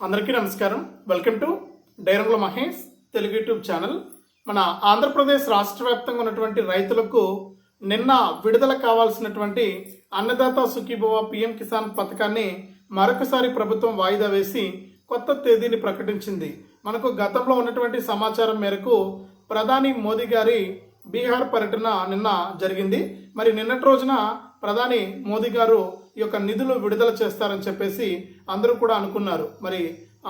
అందరికీ నమస్కారం. Welcome to డైరంగుల మహేష్ తెలుగు యూట్యూబ్ ఛానల్ మన ఆంధ్రప్రదేశ్ రాష్ట్ర వ్యాప్తంగా ఉన్నటువంటి రైతులకు నిన్న విడుదల కావాల్సినటువంటి అన్నదాత సుఖీభవ పిఎం కిసాన్ పథకాన్ని మరొకసారి ప్రభుత్వం వాయిదా వేసి కొత్త తేదీని ప్రకటించింది. మనకు గతంలో ఉన్నటువంటి సమాచారం మేరకు ప్రధాని మోదీ గారి బీహార్ పర్యటన నిన్న జరిగింది. మరి నిన్నటి రోజున ప్రధాని మోదీ గారు ఈ యొక్క నిధులు విడుదల చేస్తారని చెప్పేసి అందరూ కూడా అనుకున్నారు. మరి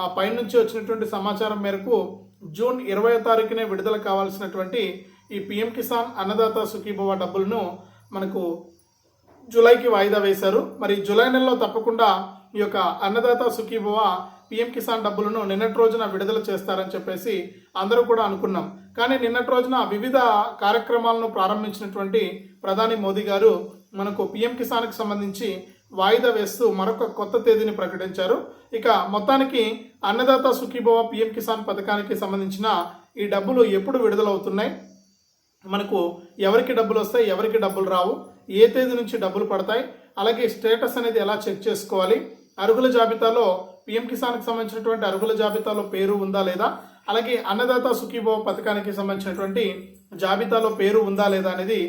ఆ పైనుంచి వచ్చినటువంటి సమాచారం మేరకు జూన్ ఇరవై తారీఖునే విడుదల కావాల్సినటువంటి ఈ పిఎం కిసాన్ అన్నదాత సుఖీభవ డబ్బులను మనకు జూలైకి వాయిదా వేశారు. మరి జూలై నెలలో తప్పకుండా ఈ యొక్క అన్నదాత సుఖీభవ పిఎం కిసాన్ డబ్బులను నిన్నటి రోజున విడుదల చేస్తారని చెప్పేసి అందరూ కూడా అనుకున్నాం. కానీ నిన్నటి రోజున వివిధ కార్యక్రమాలను ప్రారంభించినటువంటి ప్రధాని మోదీ గారు మనకు పిఎం కిసాన్కి సంబంధించి వాయిదా వేస్తూ మరొక కొత్త తేదీని ప్రకటించారు. ఇక మొత్తానికి అన్నదాత సుఖీభవ పిఎం కిసాన్ పథకానికి సంబంధించిన ఈ డబ్బులు ఎప్పుడు విడుదలవుతున్నాయి? మనకు ఎవరికి డబ్బులు వస్తాయి ఎవరికి డబ్బులు రావు ఏ తేదీ నుంచి డబ్బులు పడతాయి అలాగే స్టేటస్ అనేది ఎలా చెక్ చేసుకోవాలి అర్హుల జాబితాలో పిఎం కిసాన్కి సంబంధించినటువంటి అర్హుల జాబితాలో పేరు ఉందా లేదా అలాగే అన్నదాత సుఖీభవ పథకానికి సంబంధించినటువంటి జాబితాలో పేరు ఉందా లేదా అనేది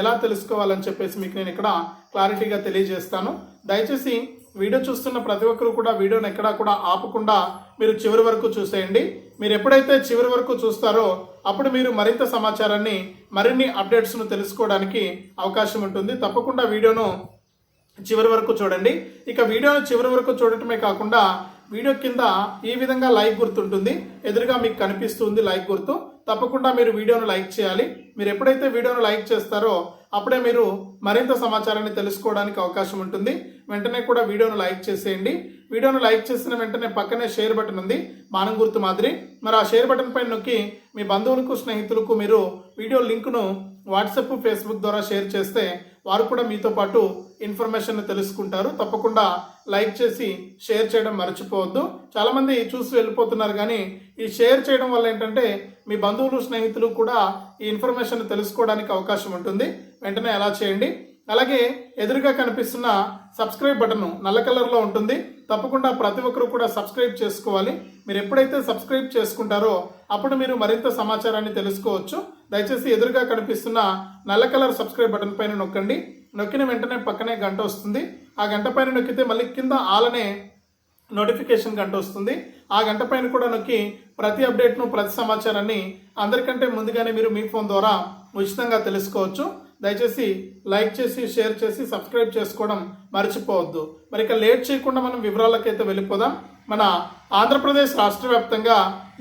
ఎలా తెలుసుకోవాలని చెప్పేసి మీకు నేను ఇక్కడ క్లారిటీగా తెలియజేస్తాను. దయచేసి వీడియో చూస్తున్న ప్రతి ఒక్కరు కూడా వీడియోని ఎక్కడా కూడా ఆపకుండా మీరు చివరి వరకు చూసేయండి. మీరు ఎప్పుడైతే చివరి వరకు చూస్తారో అప్పుడు మీరు మరింత సమాచారాన్ని మరిన్ని అప్డేట్స్ను తెలుసుకోవడానికి అవకాశం ఉంటుంది. తప్పకుండా వీడియోను చివరి వరకు చూడండి. ఇక వీడియోను చివరి వరకు చూడటమే కాకుండా వీడియో కింద ఈ విధంగా లైక్ గుర్తుంటుంది ఎదురుగా మీకు కనిపిస్తుంది లైక్ గుర్తు. తప్పకుండా మీరు వీడియోను లైక్ చేయాలి. మీరు ఎప్పుడైతే వీడియోను లైక్ చేస్తారో అప్పుడే మీరు మరింత సమాచారాన్ని తెలుసుకోవడానికి అవకాశం ఉంటుంది. వెంటనే కూడా వీడియోను లైక్ చేసేయండి. వీడియోను లైక్ చేసిన వెంటనే పక్కనే షేర్ బటన్ ఉంది. బాణం గుర్తు మాదిరి. మరి ఆ షేర్ బటన్ పైన నొక్కి మీ బంధువులకు స్నేహితులకు మీరు వీడియో లింకును వాట్సాప్ ఫేస్బుక్ ద్వారా షేర్ చేస్తే వారు కూడా మీతో పాటు ఇన్ఫర్మేషన్ తెలుసుకుంటారు. తప్పకుండా లైక్ చేసి షేర్ చేయడం మర్చిపోవద్దు. చాలామంది చూసి వెళ్ళిపోతున్నారు కానీ ఈ షేర్ చేయడం వల్ల ఏంటంటే మీ బంధువులు స్నేహితులు కూడా ఈ ఇన్ఫర్మేషన్ తెలుసుకోవడానికి అవకాశం ఉంటుంది. వెంటనే అలా చేయండి. అలాగే ఎదురుగా కనిపిస్తున్న సబ్స్క్రైబ్ బటన్ నల్ల కలర్లో ఉంటుంది. తప్పకుండా ప్రతి ఒక్కరు కూడా సబ్స్క్రైబ్ చేసుకోవాలి. మీరు ఎప్పుడైతే సబ్స్క్రైబ్ చేసుకుంటారో అప్పుడు మీరు మరింత సమాచారాన్ని తెలుసుకోవచ్చు. దయచేసి ఎదురుగా కనిపిస్తున్న నల్ల కలర్ సబ్స్క్రైబ్ బటన్ పైన నొక్కండి. నొక్కిన వెంటనే పక్కనే గంట వస్తుంది. ఆ గంట పైన నొక్కితే మళ్ళీ కింద ఆలనే నోటిఫికేషన్ గంట వస్తుంది. ఆ గంట పైన కూడా నొక్కి ప్రతి అప్డేట్ను ప్రతి సమాచారాన్ని అందరికంటే ముందుగానే మీరు మీ ఫోన్ ద్వారా ఉచితంగా తెలుసుకోవచ్చు. దయచేసి లైక్ చేసి షేర్ చేసి సబ్స్క్రైబ్ చేసుకోవడం మర్చిపోవద్దు. మరి ఇక లేట్ చేయకుండా మనం వివరాలకైతే వెళ్ళిపోదాం. మన ఆంధ్రప్రదేశ్ రాష్ట్ర వ్యాప్తంగా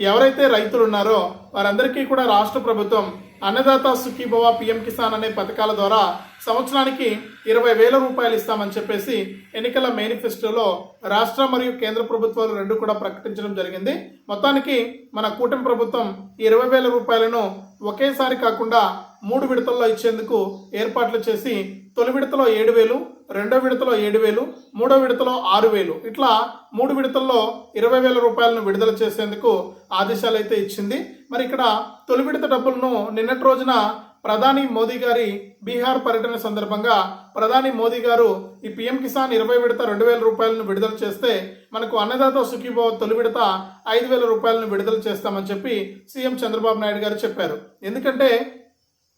ఎవరైతే రైతులు ఉన్నారో వారందరికీ కూడా రాష్ట్ర ప్రభుత్వం అన్నదాత సుఖీభవ పిఎం కిసాన్ అనే పథకాల ద్వారా సంవత్సరానికి ఇరవై వేల రూపాయలు ఇస్తామని చెప్పేసి ఎన్నికల మేనిఫెస్టోలో రాష్ట్ర మరియు కేంద్ర ప్రభుత్వాలు రెండు కూడా ప్రకటించడం జరిగింది. మొత్తానికి మన కూటమి ప్రభుత్వం ఇరవై వేల రూపాయలను ఒకేసారి కాకుండా మూడు విడతల్లో ఇచ్చేందుకు ఏర్పాట్లు చేసి తొలి విడతలో ఏడు వేలు రెండో విడతలో ఏడు వేలు మూడో విడతలో ఆరు వేలు. ఇట్లా మూడు విడతల్లో ఇరవై వేల రూపాయలను విడుదల చేసేందుకు ఆదేశాలు అయితే ఇచ్చింది. మరి ఇక్కడ తొలి విడత డబ్బులను నిన్నటి రోజున ప్రధాని మోదీ గారి బీహార్ పర్యటన సందర్భంగా ప్రధాని మోదీ గారు ఈ పిఎం కిసాన్ ఇరవై విడత రెండు వేల రూపాయలను విడుదల చేస్తే మనకు అన్నదాత సుఖీభావ తొలి విడత ఐదు వేల రూపాయలను విడుదల చేస్తామని చెప్పి సీఎం చంద్రబాబు నాయుడు గారు చెప్పారు. ఎందుకంటే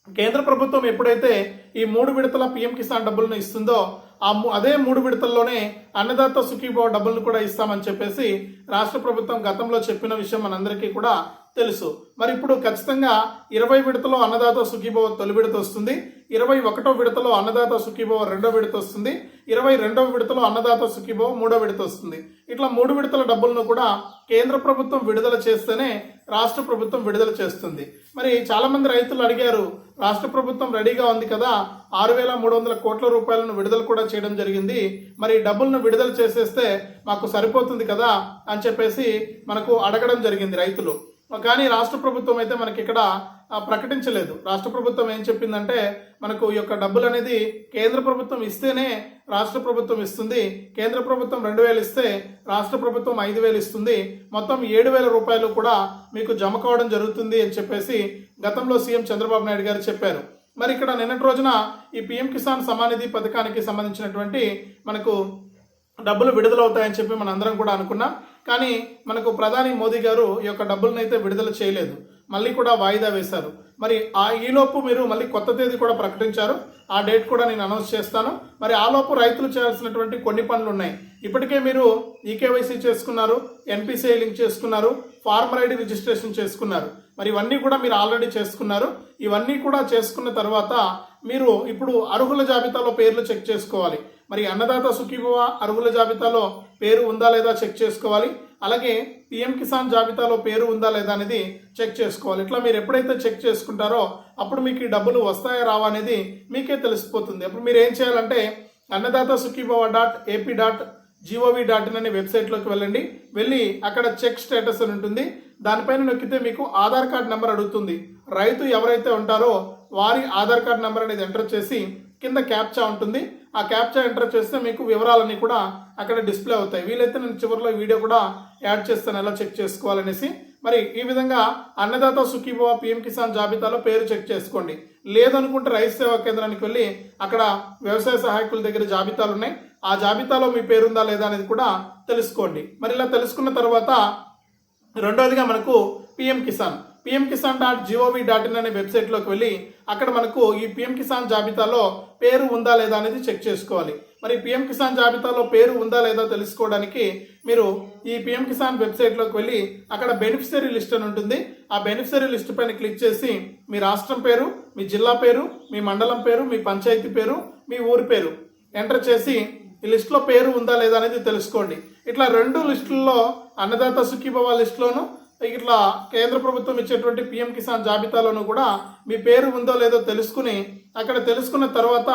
కేంద్ర ప్రభుత్వం ఎప్పుడైతే ఈ మూడు విడతల పిఎం కిసాన్ డబ్బులను ఇస్తుందో ఆ అదే మూడు విడతల్లోనే అన్నదాత సుఖీభావ డబ్బులను కూడా ఇస్తామని చెప్పేసి రాష్ట్ర ప్రభుత్వం గతంలో చెప్పిన విషయం మనందరికీ కూడా తెలుసు. మరి ఇప్పుడు ఖచ్చితంగా ఇరవై విడతలో అన్నదాత సుఖీభవ తొలి విడత వస్తుంది ఇరవై ఒకటో విడతలో అన్నదాత సుఖీభవ రెండో విడత వస్తుంది ఇరవై రెండవ విడతలో అన్నదాత సుఖీభవ మూడో విడత వస్తుంది. ఇట్లా మూడు విడతల డబ్బులను కూడా కేంద్ర ప్రభుత్వం విడుదల చేస్తేనే రాష్ట్ర ప్రభుత్వం విడుదల చేస్తుంది. మరి చాలామంది రైతులు అడిగారు రాష్ట్ర ప్రభుత్వం రెడీగా ఉంది కదా ఆరు వేల మూడు వందల కోట్ల రూపాయలను విడుదల కూడా చేయడం జరిగింది. మరి డబ్బులను విడుదల చేసేస్తే మాకు సరిపోతుంది కదా? అని చెప్పేసి మనకు అడగడం జరిగింది రైతులు. కానీ రాష్ట్ర ప్రభుత్వం అయితే మనకి ఇక్కడ ప్రకటించలేదు. రాష్ట్ర ప్రభుత్వం ఏం చెప్పిందంటే మనకు ఈ యొక్క డబ్బులు అనేది కేంద్ర ప్రభుత్వం ఇస్తేనే రాష్ట్ర ప్రభుత్వం ఇస్తుంది. కేంద్ర ప్రభుత్వం రెండు వేలు ఇస్తే రాష్ట్ర ప్రభుత్వం ఐదు వేలు ఇస్తుంది. మొత్తం ఏడు వేల రూపాయలు కూడా మీకు జమ కావడం జరుగుతుంది అని చెప్పేసి గతంలో సీఎం చంద్రబాబు నాయుడు గారు చెప్పారు. మరి ఇక్కడ నిన్నటి రోజున ఈ పిఎం కిసాన్ సమానిధి పథకానికి సంబంధించినటువంటి మనకు డబ్బులు విడుదలవుతాయని చెప్పి మనందరం కూడా అనుకున్నాం. కానీ మనకు ప్రధాని మోదీ గారు ఈ యొక్క డబ్బులను అయితే విడుదల చేయలేదు. మళ్ళీ కూడా వాయిదా వేశారు. మరి ఆ ఈలోపు మీరు మళ్ళీ కొత్త తేదీ కూడా ప్రకటించారు. ఆ డేట్ కూడా నేను అనౌన్స్ చేస్తాను. మరి ఆలోపు రైతులు చేయాల్సినటువంటి కొన్ని పనులు ఉన్నాయి. ఇప్పటికే మీరు ఈకేవైసీ చేసుకున్నారు ఎన్పిసిఐ లింక్ చేసుకున్నారు ఫార్మర్ ఐడి రిజిస్ట్రేషన్ చేసుకున్నారు. మరి ఇవన్నీ కూడా మీరు ఆల్రెడీ చేసుకున్నారు. ఇవన్నీ కూడా చేసుకున్న తర్వాత మీరు ఇప్పుడు అర్హుల జాబితాలో పేర్లు చెక్ చేసుకోవాలి. మరి అన్నదాత సుఖీభవ అర్హుల జాబితాలో పేరు ఉందా లేదా చెక్ చేసుకోవాలి. అలాగే పిఎం కిసాన్ జాబితాలో పేరు ఉందా లేదా అనేది చెక్ చేసుకోవాలి. ఇట్లా మీరు ఎప్పుడైతే చెక్ చేసుకుంటారో అప్పుడు మీకు ఈ డబ్బులు వస్తాయా రావా అనేది మీకే తెలిసిపోతుంది. అప్పుడు మీరు ఏం చేయాలంటే Annadata Sukhibhava dot AP dot GOV dot in అనే వెబ్సైట్లోకి వెళ్ళండి. వెళ్ళి అక్కడ చెక్ స్టేటస్ అని ఉంటుంది. దానిపైన నొక్కితే మీకు ఆధార్ కార్డ్ నెంబర్ అడుగుతుంది. రైతు ఎవరైతే ఉంటారో వారి ఆధార్ కార్డ్ నెంబర్ అనేది ఎంటర్ చేసి కింద క్యాప్చా ఉంటుంది. ఆ క్యాప్చా ఎంటర్ చేస్తే మీకు వివరాలన్నీ కూడా అక్కడ డిస్ప్లే అవుతాయి. వీలైతే నేను చివరిలో వీడియో కూడా యాడ్ చేస్తాను. ఎలా చెక్ చేసుకోవాలనేసి. మరి ఈ విధంగా అన్నదాత సుఖీభవ పిఎం కిసాన్ జాబితాలో పేరు చెక్ చేసుకోండి. లేదనుకుంటే రైతు సేవా కేంద్రానికి వెళ్ళి అక్కడ వ్యవసాయ సహాయకుల దగ్గర జాబితాలు ఉన్నాయి. ఆ జాబితాలో మీ పేరుందా లేదా అనేది కూడా తెలుసుకోండి. మరి ఇలా తెలుసుకున్న తర్వాత రెండవదిగా మనకు PM Kisan. PM Kisan dot GOV dot in అనే వెబ్సైట్లోకి వెళ్ళి అక్కడ మనకు ఈ పిఎం కిసాన్ జాబితాలో పేరు ఉందా లేదా అనేది చెక్ చేసుకోవాలి. మరి పిఎం కిసాన్ జాబితాలో పేరు ఉందా లేదా తెలుసుకోవడానికి మీరు ఈ పిఎం కిసాన్ వెబ్సైట్లోకి వెళ్ళి అక్కడ బెనిఫిషరీ లిస్ట్ అని ఉంటుంది. ఆ బెనిఫిషరీ లిస్ట్ పైన క్లిక్ చేసి మీ రాష్ట్రం పేరు మీ జిల్లా పేరు మీ మండలం పేరు మీ పంచాయతీ పేరు మీ ఊరి పేరు ఎంటర్ చేసి ఈ లిస్టులో పేరు ఉందా లేదా అనేది తెలుసుకోండి. ఇట్లా రెండు లిస్టుల్లో అన్నదాత సుఖీభవ లిస్టులోను ఇట్లా కేంద్ర ప్రభుత్వం ఇచ్చేటువంటి పిఎం కిసాన్ జాబితాలోను కూడా మీ పేరు ఉందో లేదో తెలుసుకుని అక్కడ తెలుసుకున్న తర్వాత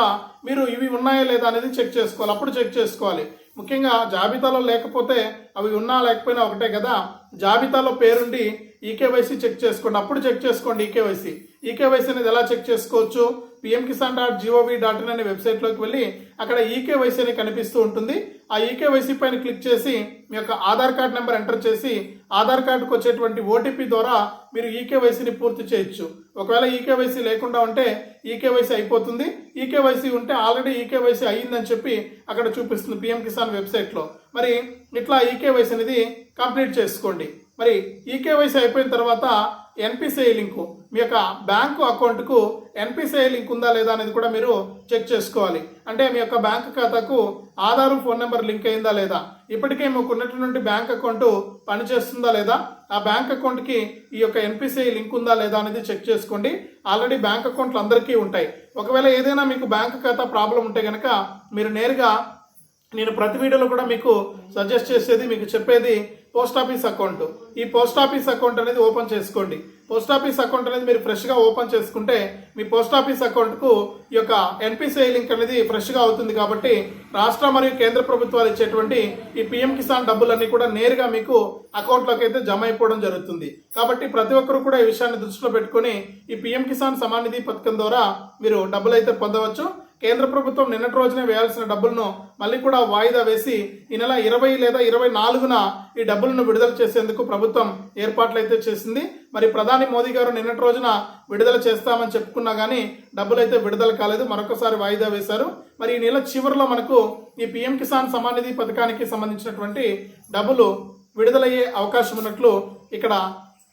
మీరు ఇవి ఉన్నాయా లేదా అనేది చెక్ చేసుకోవాలి. అప్పుడు చెక్ చేసుకోవాలి. ముఖ్యంగా జాబితాలో లేకపోతే అవి ఉన్నా లేకపోయినా ఒకటే కదా. జాబితాలో పేరుండి ఈకేవైసీ చెక్ చేసుకోండి. అప్పుడు చెక్ చేసుకోండి ఈకేవైసీ ఈకేవైసీ అనేది ఎలా చెక్ చేసుకోవచ్చు? PM Kisan dot GOV dot in అనే వెబ్సైట్లోకి వెళ్ళి అక్కడ ఈకేవైసీ అని కనిపిస్తూ ఉంటుంది. ఆ ఈకేవైసీ పైన క్లిక్ చేసి మీ యొక్క ఆధార్ కార్డ్ నెంబర్ ఎంటర్ చేసి ఆధార్ కార్డుకు వచ్చేటువంటి ఓటీపీ ద్వారా మీరు ఈకేవైసీని పూర్తి చేయొచ్చు. ఒకవేళ ఈకేవైసీ లేకుండా ఉంటే ఈకేవైసీ అయిపోతుంది. ఈకేవైసీ ఉంటే ఆల్రెడీ ఈకేవైసీ అయ్యిందని చెప్పి అక్కడ చూపిస్తుంది పిఎం కిసాన్ వెబ్సైట్లో. మరి ఇట్లా ఈకేవైసీ అనేది కంప్లీట్ చేసుకోండి. మరి ఈకేవైసీ అయిపోయిన తర్వాత ఎన్పిసిఐ లింకు మీ యొక్క బ్యాంకు అకౌంట్కు ఎన్పిసిఐ లింక్ ఉందా లేదా అనేది కూడా మీరు చెక్ చేసుకోవాలి. అంటే మీ యొక్క బ్యాంక్ ఖాతాకు ఆధార్ ఫోన్ నెంబర్ లింక్ అయిందా లేదా? ఇప్పటికే మీకు ఉన్నటువంటి బ్యాంక్ అకౌంట్ పనిచేస్తుందా లేదా? ఆ బ్యాంక్ అకౌంట్కి ఈ యొక్క ఎన్పిసిఐ లింక్ ఉందా లేదా అనేది చెక్ చేసుకోండి. ఆల్రెడీ బ్యాంక్ అకౌంట్లు అందరికీ ఉంటాయి. ఒకవేళ ఏదైనా మీకు బ్యాంక్ ఖాతా ప్రాబ్లం ఉంటే కనుక మీరు నేరుగా నేను ప్రతి వీడియోలో కూడా మీకు సజెస్ట్ చేసేది మీకు చెప్పేది పోస్ట్ ఆఫీస్ అకౌంట్. ఈ పోస్ట్ ఆఫీస్ అకౌంట్ అనేది ఓపెన్ చేసుకోండి. పోస్ట్ ఆఫీస్ అకౌంట్ అనేది మీరు ఫ్రెష్గా ఓపెన్ చేసుకుంటే మీ పోస్ట్ ఆఫీస్ అకౌంట్కు ఈ యొక్క ఎన్పిసిఐ లింక్ అనేది ఫ్రెష్గా అవుతుంది కాబట్టి రాష్ట్ర మరియు కేంద్ర ప్రభుత్వాలు ఇచ్చేటువంటి ఈ పిఎం కిసాన్ డబ్బులన్నీ కూడా నేరుగా మీకు అకౌంట్లోకి అయితే జమ అయిపోవడం జరుగుతుంది. కాబట్టి ప్రతి ఒక్కరు కూడా ఈ విషయాన్ని దృష్టిలో పెట్టుకొని ఈ పిఎం కిసాన్ సమాన్ నిధి పథకం ద్వారా మీరు డబ్బులు అయితే పొందవచ్చు. కేంద్ర ప్రభుత్వం నిన్నటి రోజునే వేయాల్సిన డబ్బులను మళ్ళీ కూడా వాయిదా వేసి ఈ నెల ఇరవై లేదా ఇరవై నాలుగున ఈ డబ్బులను విడుదల చేసేందుకు ప్రభుత్వం ఏర్పాట్లు అయితే చేసింది. మరి ప్రధాని మోదీ గారు నిన్నటి రోజున విడుదల చేస్తామని చెప్పుకున్నా కానీ డబ్బులు అయితే విడుదల కాలేదు. మరొకసారి వాయిదా వేశారు. మరి ఈ నెల చివరిలో మనకు ఈ పిఎం కిసాన్ సమాన్ నిధి పథకానికి సంబంధించినటువంటి డబ్బులు విడుదలయ్యే అవకాశం ఉన్నట్లు ఇక్కడ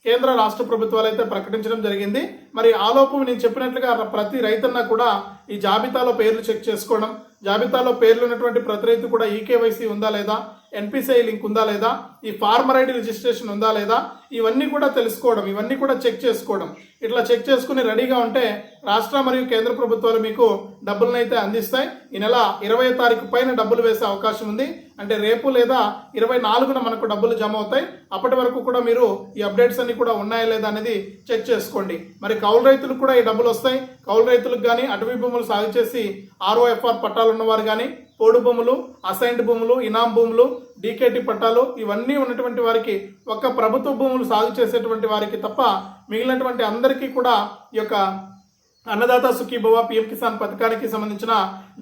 కేంద్ర రాష్ట్ర ప్రభుత్వాలు అయితే ప్రకటించడం జరిగింది. మరి ఆలోపు నేను చెప్పినట్లుగా ప్రతి రైతన్న కూడా ఈ జాబితాలో పేర్లు చెక్ చేసుకోవడం జాబితాలో పేర్లు ఉన్నటువంటి ప్రతి రైతు కూడా ఈకేవైసీ ఉందా లేదా ఎన్పిసిఐ లింక్ ఉందా లేదా ఈ ఫార్మర్ ఐడి రిజిస్ట్రేషన్ ఉందా లేదా ఇవన్నీ కూడా తెలుసుకోవడం ఇవన్నీ కూడా చెక్ చేసుకోవడం. ఇట్లా చెక్ చేసుకుని రెడీగా ఉంటే రాష్ట్ర మరియు కేంద్ర ప్రభుత్వాలు మీకు డబ్బులను అయితే అందిస్తాయి. ఈ నెల ఇరవై తారీఖు పైన డబ్బులు వేసే అవకాశం ఉంది. అంటే రేపు లేదా ఇరవై నాలుగున మనకు డబ్బులు జమ అవుతాయి. అప్పటి వరకు కూడా మీరు ఈ అప్డేట్స్ అన్ని కూడా ఉన్నాయా లేదా అనేది చెక్ చేసుకోండి. మరి కౌలు రైతులకు కూడా ఈ డబ్బులు వస్తాయి. కౌలు రైతులకు కానీ అటవీ భూములు సాగు చేసి ఆర్ఓఎఫ్ఆర్ పట్టాలు ఉన్నవారు కానీ పోడు భూములు అసైన్డ్ భూములు ఇనాం భూములు డీకేటీ పట్టాలు ఇవన్నీ ఉన్నటువంటి వారికి ఒక్క ప్రభుత్వ భూములు సాగు చేసేటువంటి వారికి తప్ప మిగిలినటువంటి అందరికీ కూడా ఈ యొక్క అన్నదాత సుఖీభవ పిఎం కిసాన్ పథకానికి సంబంధించిన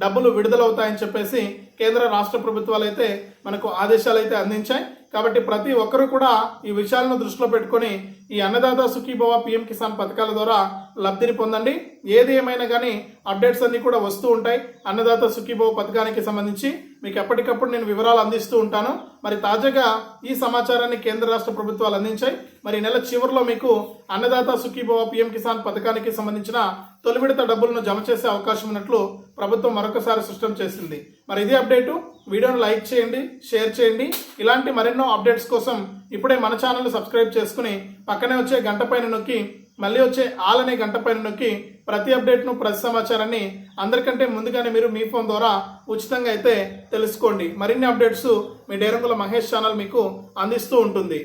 డబ్బులు విడుదలవుతాయని చెప్పేసి కేంద్ర రాష్ట్ర ప్రభుత్వాలు అయితే మనకు ఆదేశాలు అయితే అందించాయి. కాబట్టి ప్రతి ఒక్కరూ కూడా ఈ విషయాలను దృష్టిలో పెట్టుకొని ఈ అన్నదాత సుఖీభవ పిఎం కిసాన్ పథకాల ద్వారా లబ్ధిని పొందండి. ఏది ఏమైనా కానీ అప్డేట్స్ అన్నీ కూడా వస్తూ ఉంటాయి. అన్నదాత సుఖీభవ పథకానికి సంబంధించి మీకు ఎప్పటికప్పుడు నేను వివరాలు అందిస్తూ ఉంటాను. మరి తాజాగా ఈ సమాచారాన్ని కేంద్ర రాష్ట్ర ప్రభుత్వాలు అందించాయి. మరి నెల చివరిలో మీకు అన్నదాత సుఖీభవ పిఎం కిసాన్ పథకానికి సంబంధించిన తొలి విడత డబ్బులను జమ చేసే అవకాశం ఉన్నట్లు ప్రభుత్వం మరొకసారి స్పష్టం చేసింది. మరి ఇది అప్డేటు. వీడియోను లైక్ చేయండి షేర్ చేయండి. ఇలాంటి మరెన్నో అప్డేట్స్ కోసం ఇప్పుడే మన ఛానల్ సబ్స్క్రైబ్ చేసుకుని పక్కనే వచ్చే గంట పైన నొక్కి మళ్ళీ వచ్చే ఆల్ అనే గంట పైన నొక్కి ప్రతి అప్డేట్ను ప్రతి సమాచారాన్ని అందరికంటే ముందుగానే మీరు మీ ఫోన్ ద్వారా ఉచితంగా అయితే తెలుసుకోండి. మరిన్ని అప్డేట్స్ మీ డేరంగుల మహేష్ ఛానల్ మీకు అందిస్తూ ఉంటుంది.